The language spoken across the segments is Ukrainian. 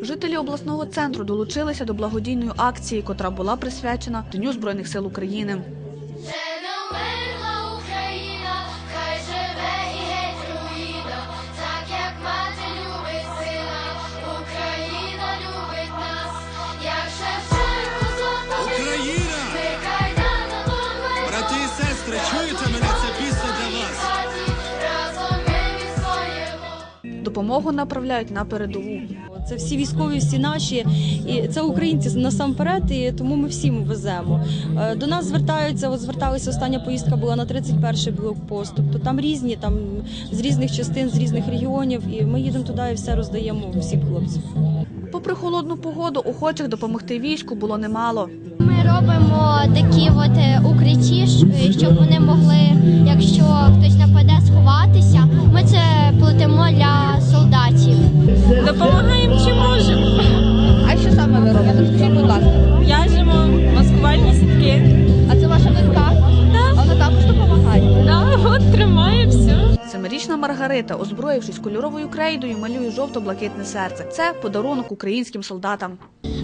Жителі обласного центру долучилися до благодійної акції, котра була присвячена Дню Збройних сил України. Допомогу направляють на передову. Це всі військові, всі наші, і це українці насамперед, і тому ми всім веземо. Е, До нас звертаються, от зверталися, остання поїздка була на 31-й блокпост. Тобто там різні, там з різних частин, з різних регіонів, і ми їдемо туди і все роздаємо всім хлопцям. Попри холодну погоду, охочих допомогти війську було немало. Ми робимо такі от е, укритті, щ- щоб вони могли, Маргарита, озброївшись кольоровою крейдою, малює жовто-блакитне серце. Це подарунок українським солдатам.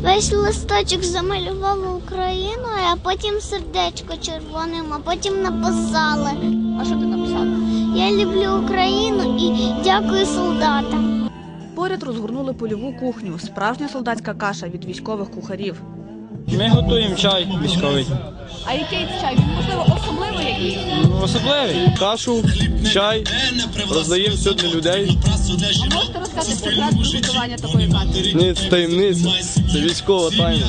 Весь листочок замалювала Україну, а потім сердечко червоним, а потім написали. А що ти написала? Я люблю Україну і дякую солдатам. Поряд розгорнули польову кухню, справжня солдатська каша від військових кухарів. Ми готуємо чай військовий. А який чай? Він можливо особливий якийсь? Ну, Особливий. Кашу, чай, роздаємо все для людей. Можете розказати секрет приготування такої каші? Ні, це таємниця. Це військова тайна.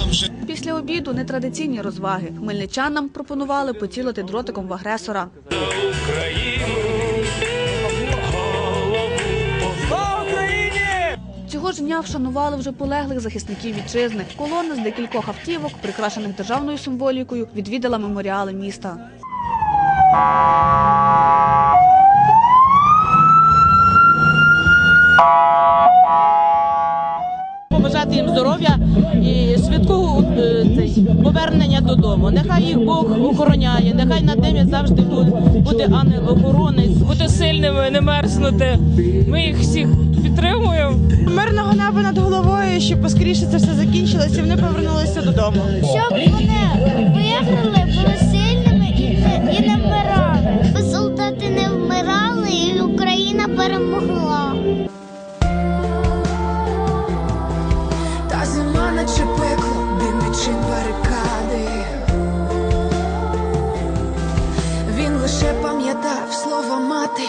Після обіду нетрадиційні розваги. Хмельничанам пропонували поцілити дротиком в агресора. Цього дня вшанували вже полеглих захисників вітчизни. Колона з декількох автівок, прикрашених державною символікою, відвідала меморіали міста. побажати їм здоров'я і швидкого е, повернення додому. Нехай їх Бог охороняє, нехай над ними завжди буде, буде ангел охоронець. Бути сильними, не мерзнути. Ми їх всіх підтримуємо. Мирного неба над головою, щоб поскоріше це все закінчилося і вони повернулися додому. Щоб вони виграли, були сильними і не, і не вмирали. Солдати не вмирали, і Україна перемогла. Та зима наче пекло, димичить барикади. Він лише пам'ятав слова мати.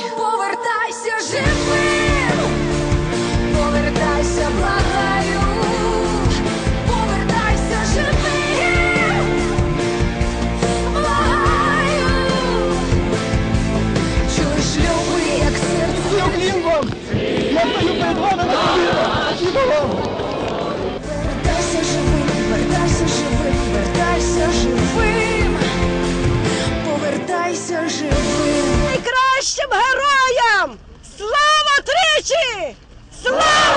Живим, повертайся живим. Найкращим героям! Слава тричі! Слава!